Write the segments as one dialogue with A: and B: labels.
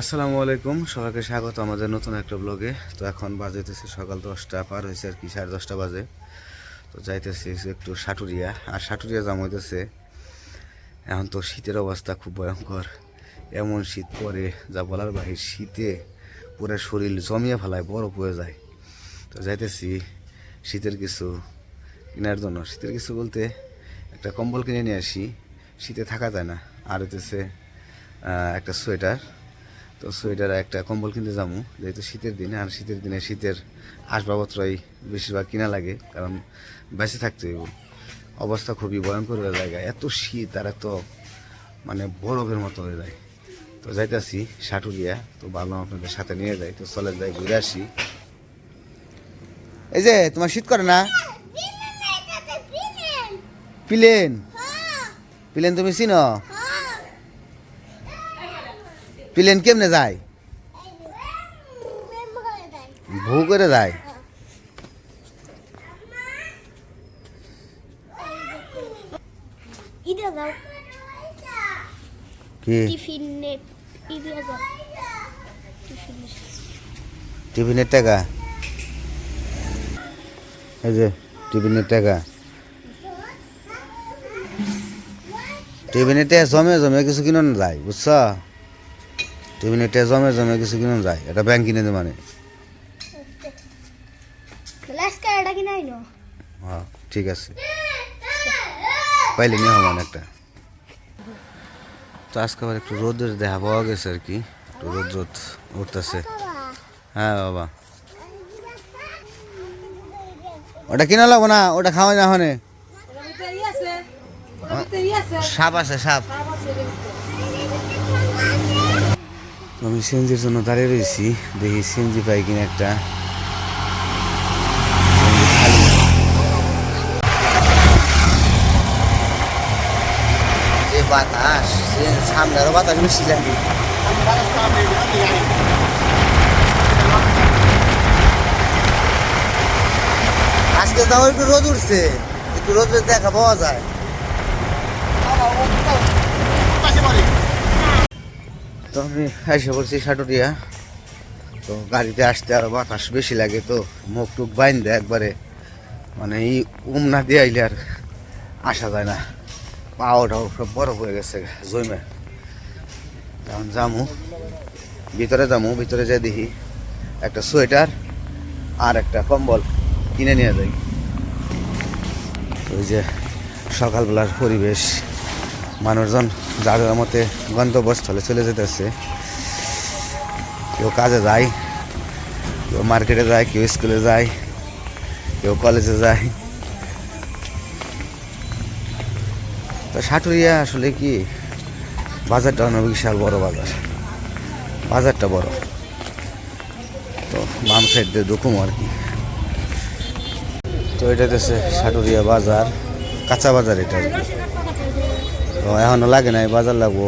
A: আসসালামু আলাইকুম, সবাইকে স্বাগত আমাদের নতুন একটা ব্লগে। তো এখন বাজেতেছে সকাল দশটা, পার হয়েছে আর কি, সাড়ে দশটা বাজে। তো যাইতেছি একটু সাটুরিয়া, আর সাটুরিয়া জাম হইতেছে। এখন তো শীতের অবস্থা খুব ভয়ঙ্কর। এমন শীত পড়ে যা বলার বাহির, শীতে পুরো শরীর জমিয়ে ফেলায়, বরফ হয়ে যায়। তো যাইতেছি শীতের কিছু কেনার জন্য। শীতের কিছু বলতে একটা কম্বল কিনে নিয়ে আসি। শীতে থাকা যায় না। আর হইতেছে একটা সোয়েটার। তো সোয়েটার একটা কম্বল কিনতে যাব যেহেতু শীতের দিনে আর শীতের দিনে শীতের আসবাবপত্রই বেশিরভাগ কিনা লাগে কারণ বেঁচে থাকতে হইব। অবস্থা খুবই ভয়ঙ্কর হয়ে যায় এত শীত আর এত মানে বরফের মতো হয়ে যায়। তো যাইতাছি সাটুরিয়া তো ভাবলাম আপনাদের সাথে নিয়ে যাই তো চলে যাই ঘুরে আসি। এই যে তোমার শীত করে না? প্লেন? প্লেন তুমি চিনো? প্লেন কেমনে যায়? ভু করে যায়? কি?
B: টিফিনে ইদা দাও। টিফিনে
A: টিফিনের টাকা? এই যে টিফিনের টাকা। টিফিনের টাকা জমে জমে কিছু কিনুন যায় বুঝছ? টিফিনের টাকা জমে জমে কিছু কিনুন যায়। এটা ব্যাংক কিনে দে মানে। হ্যাঁ ঠিক আছে। পাইলে নিয়ে হমান একটা। তো আজকে আবার একটু রোদের দেখা পাওয়া গেছে আর কি। একটু রোদ রোদ উঠতেছে। হ্যাঁ বাবা। ওটা কিনা লাগবো না? ওটা খাওয়া না হনে। সাপ আছে সাপ। তো আমি সিএনজির জন্য দাঁড়িয়ে রয়েছি। দেখি সিএনজি পাই কিনা একটা। যে বাতাস সে সামনে আরও বাতাস বেশি লাগে আজকে তাও একটু রোদ উঠছে। একটু রোদের দেখা পাওয়া যায়। তো আমি এসে পড়ছি সাটুরিয়া। তো গাড়িতে আসতে আরও বাতাস বেশি লাগে, তো মুখ টুক বাইন দেয় একবারে। মানে এই উমনা দিয়ে আইলে আর আসা যায় না। পাওয়াটাও সব বরফ হয়ে গেছে জমে। এখন জামু ভিতরে জামু ভিতরে যাই দেখি। একটা সোয়েটার আর একটা কম্বল কিনে নিয়ে যাই। ওই যে সকালবেলার পরিবেশ। মানুষজন যার মতে গন্তব্যস্থলে চলে যেতেছে, কেউ কাজে যায়, কেউ মার্কেটে যায়, কেউ স্কুলে যায়, কেউ কলেজে যায়। তো সাটুরিয়া আসলে কি বাজারটা অনেক বিশাল বড় বাজার। বাজারটা বড়। তো বাম সাইড দিয়ে দুকুম আর কি। তো এটা হচ্ছে সাটুরিয়া বাজার, কাঁচা বাজার এটা। তো এখনও লাগে নাই, বাজার লাগবো।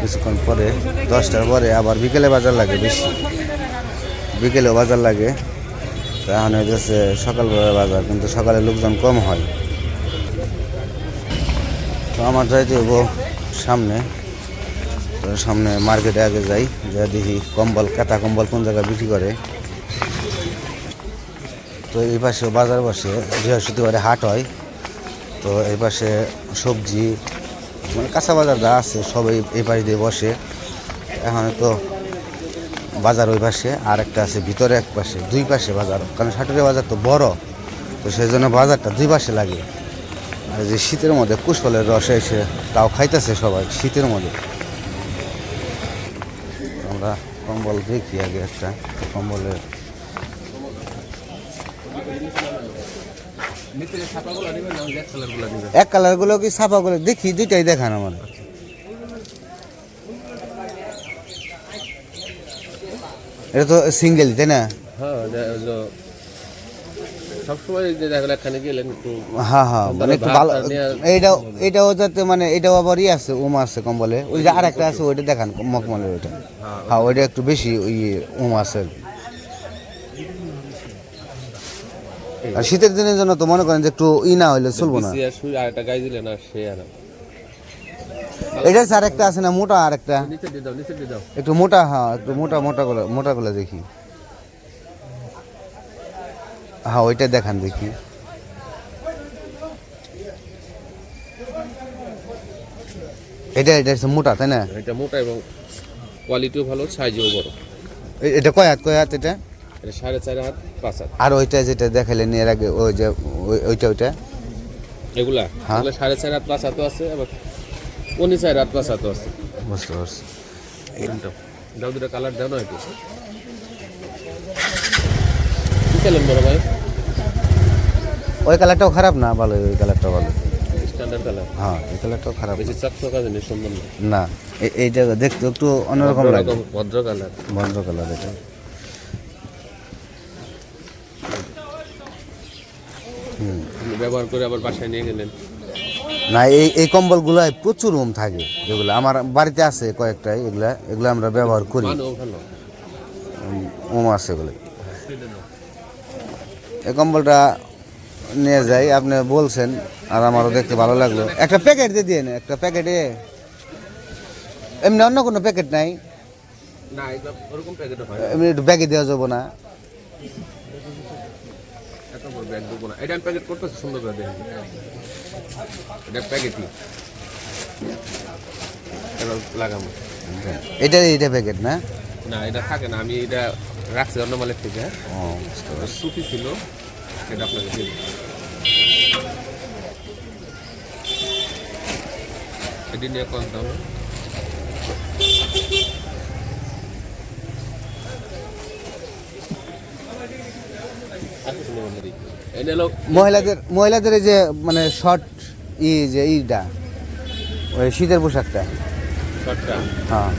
A: কিছুক্ষণ পরে, দশটার পরে, আবার বিকেলে বাজার লাগে বেশি। বিকেলেও বাজার লাগে। তো এখন হইতেছে সকালবেলা বাজার, কিন্তু সকালে লোকজন কম হয়। তো আমার যাইতে হইব সামনে। তো সামনে মার্কেটে আগে যাই, যা দেখি কম্বল কাঁথা কম্বল কোন জায়গায় বিক্রি করে। তো এই পাশে বাজার বসে, বৃহস্পতিবারে হাট হয়। তো এই পাশে সবজি মানে কাঁচা বাজার যা আছে সব এই পাশ দিয়ে বসে। এখন তো বাজার ওই পাশে, আর একটা আছে ভিতরে এক পাশে, দুই পাশে বাজার। কারণ সাটুরিয়া বাজার তো বড়, তো সেই জন্য বাজারটা দুই পাশে লাগে। আর যে শীতের মধ্যে কুশফলের রসে এসে তাও খাইতেছে সবাই, শীতের মধ্যে। আমরা কম্বল দেখি আগে একটা, কম্বলের এক কালারগুলো কি ছাপাগুলো? দেখি দুইটাই দেখান আমার। এটা তো সিঙ্গেল তাই না?
C: হ্যাঁ গেলো একটু
A: হ্যাঁ হ্যাঁ মানে একটু ভালো
C: ভাতটা নিয়ে-
A: এটাও যাতে মানে এটাও আবার ই আছে উম আছে কম্বলে ওই যে আরেকটা আছে ওইটা দেখান মকমলের ওইটা। হ্যাঁ ওইটা একটু বেশি ওই উম আছে আর কি। আর শীতের দিনের জন্য তো মনে করেন যে একটু ই না হইলে চলবো না।
C: আর একটা গাই দিলেন আর সে আর
A: এটা স্যার একটা আছে না মোটা আর একটা? একটু মোটা হ্যাঁ একটু মোটা মোটা গুলো মোটা গুলো দেখি। হ্যাঁ ওইটা দেখান দেখি। এটা এটা মোটা তাই না?
C: এটা মোটা এবং কোয়ালিটিও ভালো সাইজও বড়।
A: এটা কয় হাত কয় হাত এটা?
C: সাড়ে চার হাত পাঁচ হাত।
A: আর ওইটা যেটা দেখালেন এর আগে ওই যে ওই- ওইটা ওইটা?
C: এগুলা?
A: হ্যাঁ।
C: সাড়ে চার হাত পাঁচ হাতও আছে আবার পনি চার হাত পাঁচ হাতও আছে।
A: বুঝতে পারছি।
C: দাও দুটা কালার দাও না একটু। কি চালেন বড় ভাই?
A: ওই কালারটাও খারাপ না? ভালো ওই কালারটাও ভালো।
C: Standard colour.
A: হ্যাঁ এই কালারটাও খারাপ
C: বেশি চকচকা জিনিস সুন্দর না।
A: এইটা দেখতে একটু অন্যরকম লাগে।
C: ভদ্র- ভদ্র কালার
A: বন্ধ কালার এটা।
C: ব্যবহার করে আবার বাসায় নিয়ে গেলেন।
A: না এই এই কম্বলগুলাই প্রচুর ওম থাকে যেগুলো। আমার বাড়িতে আছে কয়েকটাই এগুলা এগুলো আমরা ব্যবহার করি। ওম আছে এগুলো এই কম্বলটা নিয়ে যাই। আপনি বলছেন আর আমারও দেখতে ভালো লাগল। একটা প্যাকেট দিয়ে দিয়ে একটা প্যাকেটে। এমনি অন্য কোনো প্যাকেট নাই? এমনি একটু ব্যাগে দেওয়া যাব না।
C: বড় ব্যাগ দেবো এটা আমি প্যাকেট করতেছি সুন্দর করে দেখেন। এটা প্যাকেটই। লাগাবো।
A: এটা এটা প্যাকেট না?
C: না এটা থাকে না আমি এটা রাখছি অন্য মালের থেকে। হ্যাঁ
A: ও।
C: সুতি ছিল এটা আপনাকে দিয়ে এটি নিয়ে কত দাম এটা হলো
A: মহিলাদের মহিলাদের এই যে মানে শর্ট ই যে ইটা ওই শীতের পোশাকটা। হ্যাঁ।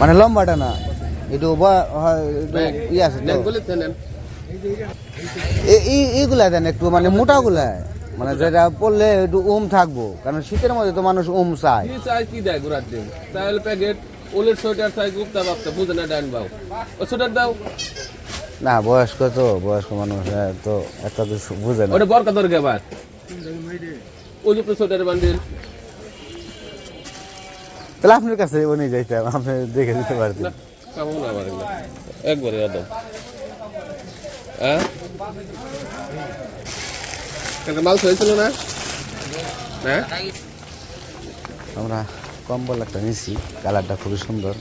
A: মানে লম্বাটা না একটু ই আছে এইগুলা দেন একটু মানে মোটাগুলা। মানে যেটা পড়লে একটু ওম থাকব কারণ শীতের মধ্যে তো মানুষ ওম চায়।
C: কি চাই কি দেয় ঘোরার দিন? তাহলে প্যাকেট ওলের সোয়েটার চাই গুপ্তা বাপ্তা বুঝে না ডান বাউ ও সোয়েটার দাও।
A: না বয়স্ক তো বয়স্ক মানুষ হ্যাঁ, তো একটা তো বুঝে না।
C: ওটা বরকা দরকে আবার? ওই যে সোয়েটারের বান্ডিল।
A: তাহলে আপনার কাছে উনি যাইতাম আপনি দেখে দিতে পারতেন
C: একবারে একদম হ্যাঁ? মাল হয়েছিল না? হ্যাঁ?
A: আমরা কম্বল একটা নিছি কালারটা খুবই সুন্দর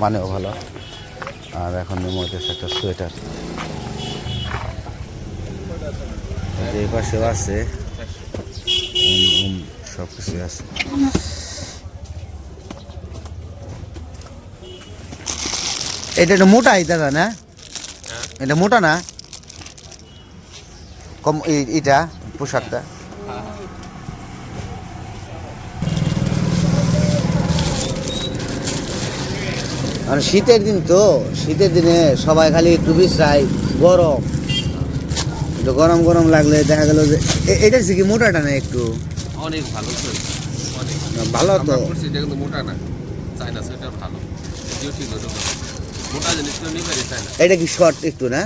A: মানেও ভালো। আর এখন নেমো হইতেছে একটা সোয়েটার। এই পাশেও আছে। সব কিছু আছে। এটা একটু মোটা দাদা না? এটা মোটা না? কম এইটা পোশাকটা। মানে শীতের দিন তো শীতের দিনে সবাই খালি একটু বিশ্রায় গরম। একটু গরম গরম লাগলে দেখা গেল যে এটা হচ্ছে কি মোটাটা না একটু?
C: অনেক ভালো
A: ভালো তো।
C: এটা কিন্তু মোটা না। চায়না সোয়েটার ভালো। এটিও ঠিক ওটা মোটা জিনিস তো নিবে চায়না
A: এটা কি শর্ট একটু না?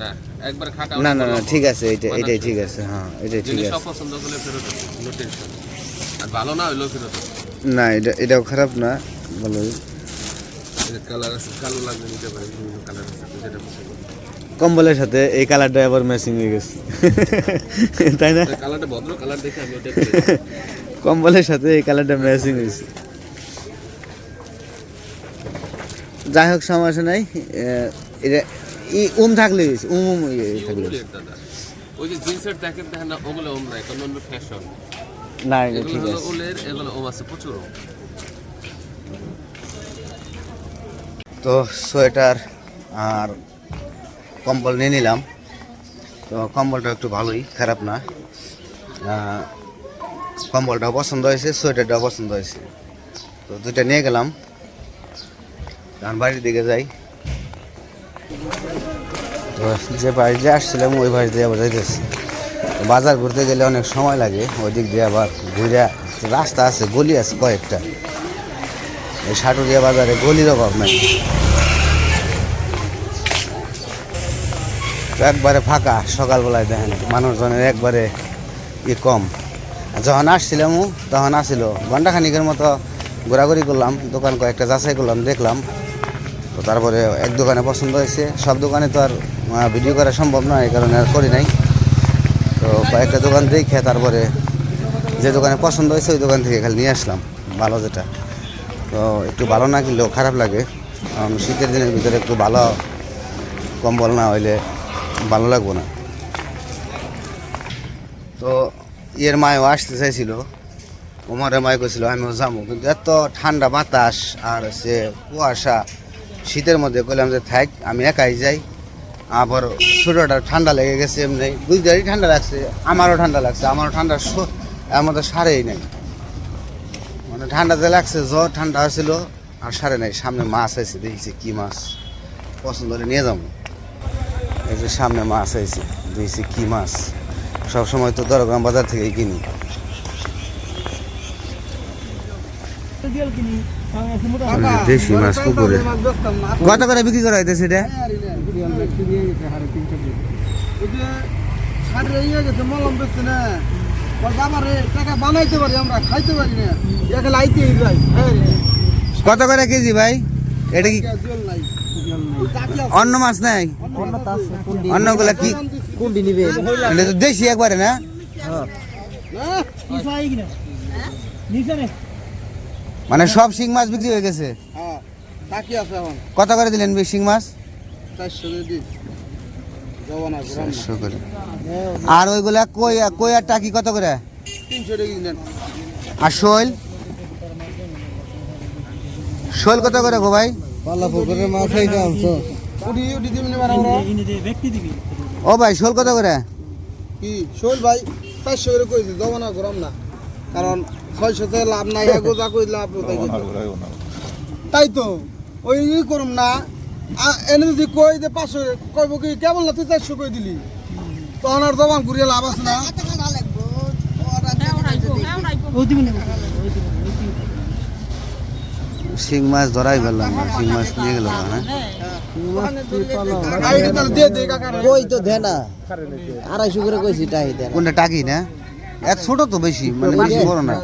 C: না একবার খাটা
A: না না না ঠিক আছে এটা এটাই ঠিক আছে হ্যাঁ এটাই ঠিক আছে।
C: পছন্দ করলে ফেরত আছে টেনশন আর ভালো না ফেরত
A: না এটা এটাও খারাপ না ভালোই।
C: কালার আছে কালো লাগবে নিতে পারে বিভিন্ন কালার আছে যেটা পছন্দ
A: কম্বলের সাথে এই কালারটা আবার ম্যাচিং হয়ে গেছে। তাই না?
C: কালারটা ভদ্র কালার দেখে আমি ওটা
A: কম্বলের সাথে এই কালারটা ম্যাচিং হয়েছে। যাই হোক সমস্যা নাই। এটা ই উম থাকলে হয়েছে, উম উম ইয়ে থাকলে
C: ওই যে জিন্সের জ্যাকেট দেখেন না ওগুলো নাই কারণ অন্য ফ্যাশন
A: না এটা
C: এগুলো
A: ঠিক আছে।
C: ওলের এগুলো ওম আছে প্রচুর ওম।
A: তো সোয়েটার আর কম্বল নিয়ে নিলাম। তো কম্বলটা একটু ভালোই, খারাপ না। কম্বলটাও পছন্দ হয়েছে, সোয়েটারটাও পছন্দ হয়েছে। তো দুইটা নিয়ে গেলাম। কারণ বাড়ির দিকে যাই। তো যে বাড়ি দিয়ে আসছিলাম, ওই বাড়ি দিয়ে আবার যাইতেছি। বাজার ঘুরতে গেলে অনেক সময় লাগে ওই দিক দিয়ে আবার ঘুরে, রাস্তা আছে, গলি আছে কয়েকটা। এই সাটুরিয়া বাজারে গলির অভাব নাই। একবারে ফাঁকা সকালবেলায় দেখেন, মানুষজনের একবারে ই কম। যখন আসছিলাম, তখন আসছিল ঘণ্টা খানিকের মতো ঘোরাঘুরি করলাম, দোকান কয়েকটা যাচাই করলাম, দেখলাম। তো তারপরে এক দোকানে পছন্দ হয়েছে, সব দোকানে তো আর ভিডিও করা সম্ভব নয়, এই কারণে আর করি নাই। তো কয়েকটা দোকান দেখে তারপরে যে দোকানে পছন্দ হয়েছে, ওই দোকান থেকে খালি নিয়ে আসলাম, ভালো যেটা। তো একটু ভালো না কিনলেও খারাপ লাগে। শীতের দিনের ভিতরে একটু ভালো কম্বল না হইলে ভালো লাগবো না। তো ইয়ের মায়ও আসতে চাইছিল। ওমারের মায় কইছিল, আমিও যাব কিন্তু এত ঠান্ডা বাতাস আর সে কুয়াশা, শীতের মধ্যে কইলাম যে, থাক, আমি একাই যাই। আবার ছোটোটা ঠান্ডা লেগে গেছে এমনি। দুইটারই ঠান্ডা লাগছে, আমারও ঠান্ডা লাগছে, আমারও ঠান্ডা এর মধ্যে সারেই নাই। ঠান্ডাতে লাগছে জ্বর ঠান্ডা হয়েছিল আর সারে নাই সামনে মাছ আছে দেখছি কি মাছ। পছন্দ করে নিয়ে যাব। এই যে সামনে মাছ আছে দেখছি কি মাছ। সব সময় তো দরগ্রাম বাজার থেকেই কিনি। দেশি মাছ পুকুরে। কত করে বিক্রি করা হইতেছে এটা?
D: টাকা বানাইতে পারি আমরা খাইতে পারি না।
A: কত করে কেজি ভাই? এটা কি অন্য মাছ নাই? অন্যগুলা কি
D: নিবে।
A: এটা তো দেশি একবারে না? মানে সব শিং মাছ বিক্রি হয়ে গেছে?
D: হ্যাঁ
A: কত করে দিলেন শিং মাছ? আর ওইগুলা কই কই আর টাকি কত করে? আর শোল? শোল কত করে গো ভাই?
D: পাল্লা পুকুরের মাছ এইটা আনছো। উঠি উঠি দিবি না আমরা
A: ও ভাই শোল কত করে?
D: কি? শোল ভাই চারশো করে কইছি যাব না গরম না। কারণ ছয়শোতে লাভ নাই এগো যা কই লাভ তাই তো ওই ই করুম না। এনে যদি কই দে পাঁচশো কইব কি কেবল না তুই চারশো কই দিলি? তখন আর জবান ঘুরিয়ে লাভ আছে না।
A: শিং মাছ ধরাই ফেললাম না শিং মাছ নিয়ে গেল না হ্যাঁ?
E: কই তো দে না আড়াইশো করে কইছি টাহি দেন
A: কোনটা টাকি না এত ছোট তো বেশি মানে বেশি বড় না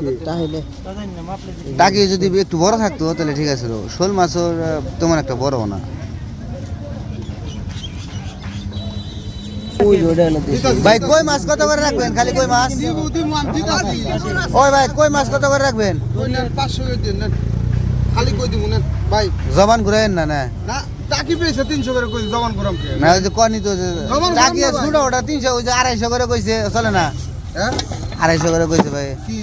A: টাকি যদি একটু বড় থাকতো তাহলে ঠিক আছে শোল মাছের তেমন একটা বড় না। ভাই কই মাছ কত করে রাখবেন খালি কই মাছ ওই ভাই কই মাছ কত করে রাখবেন
D: খালি কই দিব নেন ভাই।
A: জবান ঘুরাইন না না।
D: না টাকি পেয়েছে তিনশো করে কই জবান গরম
A: না কনি তো টাকি। ছোট ওটা তিনশো ওই যে আড়াইশো করে কইছে চলে না?
D: হ্যাঁ?
A: আড়াইশো করে কইছে ভাই।
D: কি?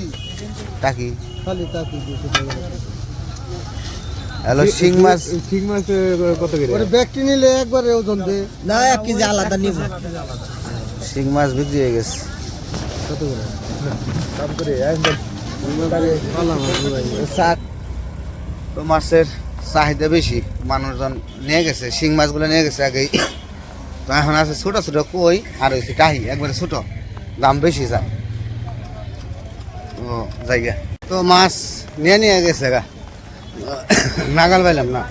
A: টাকি
D: খালি টাকি
A: হ্যালো শিং মাছ।
D: ঠিক মাছ কত করে? ওরে ব্যক্তি নিলে একবারে ওজন দে।
E: না এক কেজি আলাদা নিব।
A: শিং মাছ বিক্রি হয়ে গেছে।
E: শাক
A: তো মাছের চাহিদা বেশি, মানুষজন নিয়ে গেছে, শিং মাছগুলো নিয়ে গেছে আগেই। তো এখন আছে ছোটো ছোটো কই, আর হচ্ছে টাহি একবারে ছোটো, দাম বেশি যায় ও, জায়গা। তো মাছ নিয়ে নিয়ে গেছে গা। নাগাল পাইলাম না।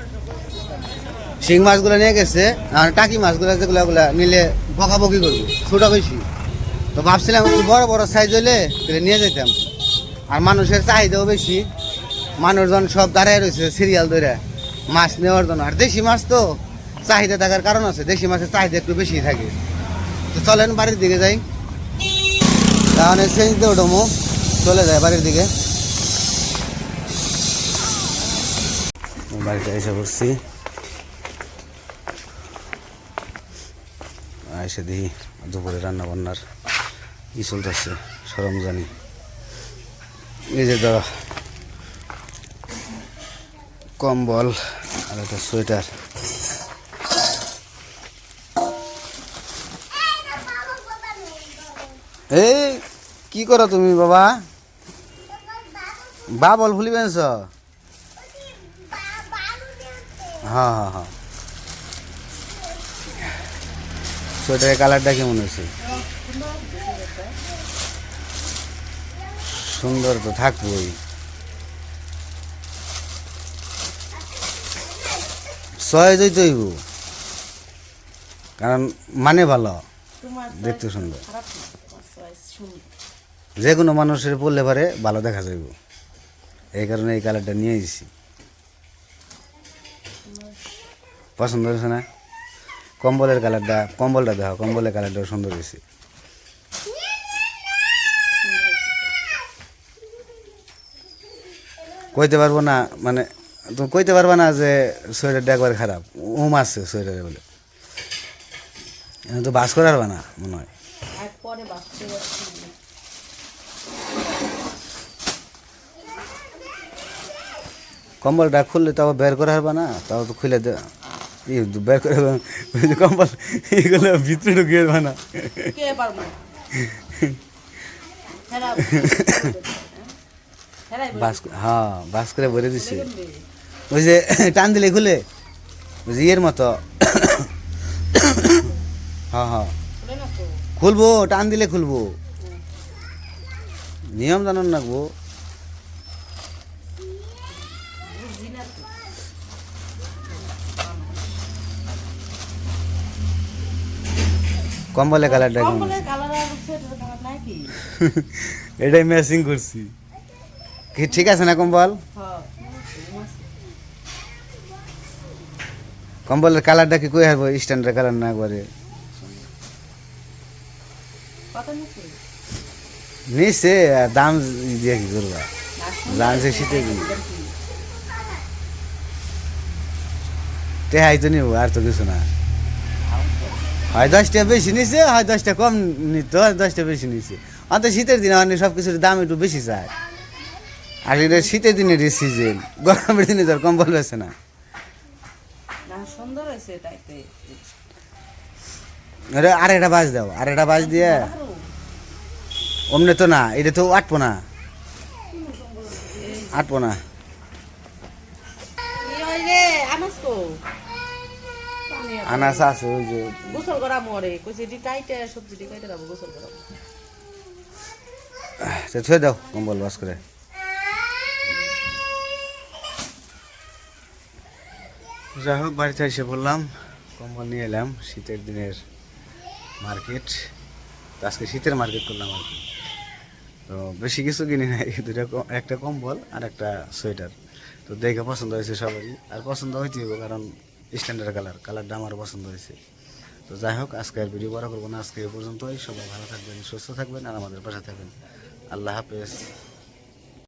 A: শিং মাছগুলো নিয়ে গেছে, আর টাকি মাছগুলো যেগুলো, ওগুলো নিলে বকাবকি করব, ছোটো বেশি। তো ভাবছিলাম বড় বড় সাইজ হলে নিয়ে যেতাম। আর মানুষের চাহিদাও বেশি। মানুষজন সব দাঁড়ায় রয়েছে সিরিয়াল ধরে। মাছ নেওয়ার জন্য। আর দেশি মাছ তো চাহিদা থাকার কারণ আছে। দেশি মাছের চাহিদা একটু বেশি থাকে। তো চলেন বাড়ির দিকে যাই। তাহলে সেই ওঠমো চলে যায় বাড়ির দিকে। বাড়িতে এসে বসছি এসে দেখি দুপুরে রান্না বান্নার কি চলতেছে সরঞ্জানি এই যে দাদা কম্বল আর একটা সোয়েটার। এই, কি করো তুমি বাবা? বাবল ফুলি বেনছ হ্যাঁ হ্যাঁ হ্যাঁ। সোয়েটারের কালারটা কেমন হয়েছে? সুন্দর তো থাকবোই। ছয় যেতে হইব। কারণ মানে ভালো দেখতে সুন্দর। যে কোনো মানুষের পরলে পারে ভালো দেখা যাইব। এই কারণে এই কালারটা নিয়ে এসেছি পছন্দ হয়েছে না? কম্বলের কালারটা কম্বলটা দেখো কম্বলের কালারটা সুন্দর হয়েছে। কইতে পারব না মানে তুমি কইতে পারবা না যে সোয়েটারটা একবার খারাপ। উম আসছে সোয়েটারে বলে। তো বাস করে পারবা না মনে হয়। কম্বলটা খুললে তাও বের করে পারবা না তাও তো খুলে দে বের করে কম্বল এগুলো ভিতরে ঢুকিয়ে পারবা না। বাস হ্যাঁ বাস করে ভরে দিছে। ওই যে টান দিলে খুলে? ওই যে ইয়ের মতো। হ্যাঁ হ্যাঁ। খুলবো টান দিলে খুলবো। নিয়ম জানান রাখব কম্বলে কালারটা কেমন? এটাই ম্যাচিং করছি। কি ঠিক আছে না কম্বল?
F: হ্যাঁ।
A: কম্বলের কালারটা কি কই হারবো? স্ট্যান্ডার্ড কালার না একবারে?
F: নিচ্ছে?
A: আর দাম দিয়ে কি করবা? জানছে শীতে কি? টেহাই তো নিব আর তো কিছু না। হয় দশটা বেশি নিছে হয় দশটা কম নিত দশটা বেশি নিছে। অত শীতের দিনে অনেক সব কিছুর দাম একটু বেশি চায়। আর এটা শীতের দিনের সিজন গরমের দিনে তো কম্বল বেছে না
F: না। সুন্দর হয়েছে
A: আরে আর একটা বাজ দাও আর একটা বাজ দিয়ে। অমনে তো না এটা তো আটবো না। আটবো না।
F: আনাস
A: আছে ওই যে।
F: গোসল করা মরে কইছে এটি কাইটে কাইটে দাও গোসল করা
A: তো ছুঁয়ে দাও কম্বল বাস করে। যাই হোক, বাড়িতে এসে বললাম কম্বল নিয়ে এলাম, শীতের দিনের মার্কেট আজকে শীতের মার্কেট করলাম আর কি। তো বেশি কিছু কিনি নাই দুটা একটা কম্বল আর একটা সোয়েটার। তো দেখে পছন্দ হয়েছে সবারই। আর পছন্দ হইতে হবে, কারণ স্ট্যান্ডার্ড কালার কালারটা আমারও পছন্দ হয়েছে। তো যাই হোক, আজকে আর ভিডিও বড় করব না। আজকে এ পর্যন্তই। সবাই ভালো থাকবেন, সুস্থ থাকবেন আর আমাদের পাশে থাকবেন। আল্লাহ হাফেজ।